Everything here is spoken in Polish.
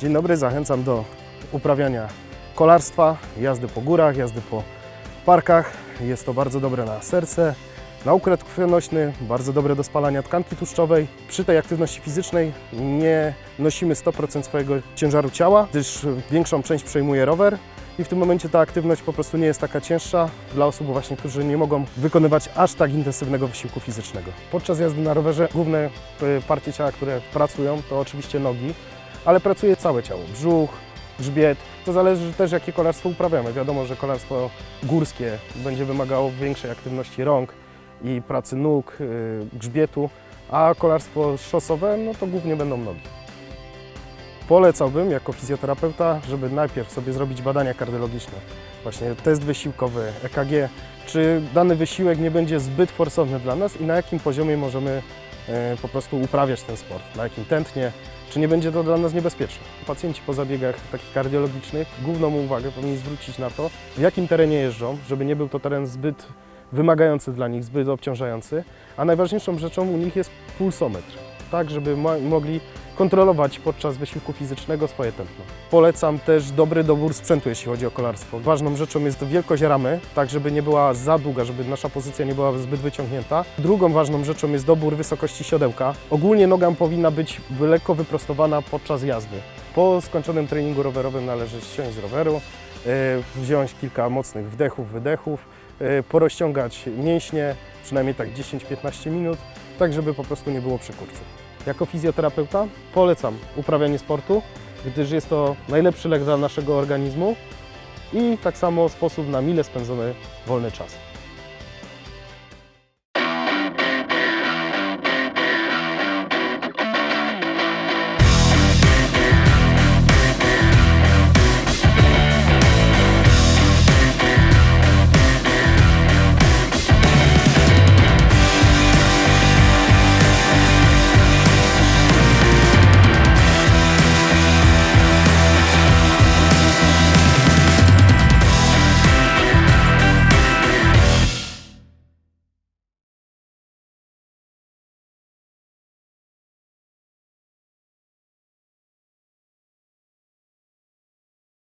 Dzień dobry, zachęcam do uprawiania kolarstwa, jazdy po górach, jazdy po parkach. Jest to bardzo dobre na serce, na układ krwionośny, bardzo dobre do spalania tkanki tłuszczowej. Przy tej aktywności fizycznej nie nosimy 100% swojego ciężaru ciała, gdyż większą część przejmuje rower i w tym momencie ta aktywność po prostu nie jest taka cięższa dla osób właśnie, którzy nie mogą wykonywać aż tak intensywnego wysiłku fizycznego. Podczas jazdy na rowerze główne y, partie ciała, które pracują to oczywiście nogi, ale pracuje całe ciało, brzuch, grzbiet. To zależy też jakie kolarstwo uprawiamy. Wiadomo, że kolarstwo górskie będzie wymagało większej aktywności rąk i pracy nóg, y, grzbietu, a kolarstwo szosowe no to głównie będą nogi. Polecałbym jako fizjoterapeuta, żeby najpierw sobie zrobić badania kardiologiczne, właśnie test wysiłkowy, EKG, czy dany wysiłek nie będzie zbyt forsowny dla nas i na jakim poziomie możemy po prostu uprawiać ten sport, na jakim tętnie, czy nie będzie to dla nas niebezpieczne. Pacjenci po zabiegach takich kardiologicznych główną uwagę powinni zwrócić na to, w jakim terenie jeżdżą, żeby nie był to teren zbyt wymagający dla nich, zbyt obciążający, a najważniejszą rzeczą u nich jest pulsometr, tak żeby mo- mogli kontrolować podczas wysiłku fizycznego swoje tętno. Polecam też dobry dobór sprzętu, jeśli chodzi o kolarstwo. Ważną rzeczą jest wielkość ramy, tak żeby nie była za długa, żeby nasza pozycja nie była zbyt wyciągnięta. Drugą ważną rzeczą jest dobór wysokości siodełka. Ogólnie noga powinna być lekko wyprostowana podczas jazdy. Po skończonym treningu rowerowym należy zsiąść z roweru, e, wziąć kilka mocnych wdechów, wydechów, e, porozciągać mięśnie, przynajmniej tak 10-15 minut, tak żeby po prostu nie było przykurczów. Jako fizjoterapeuta polecam uprawianie sportu, gdyż jest to najlepszy lek dla naszego organizmu i tak samo sposób na mile spędzony wolny czas.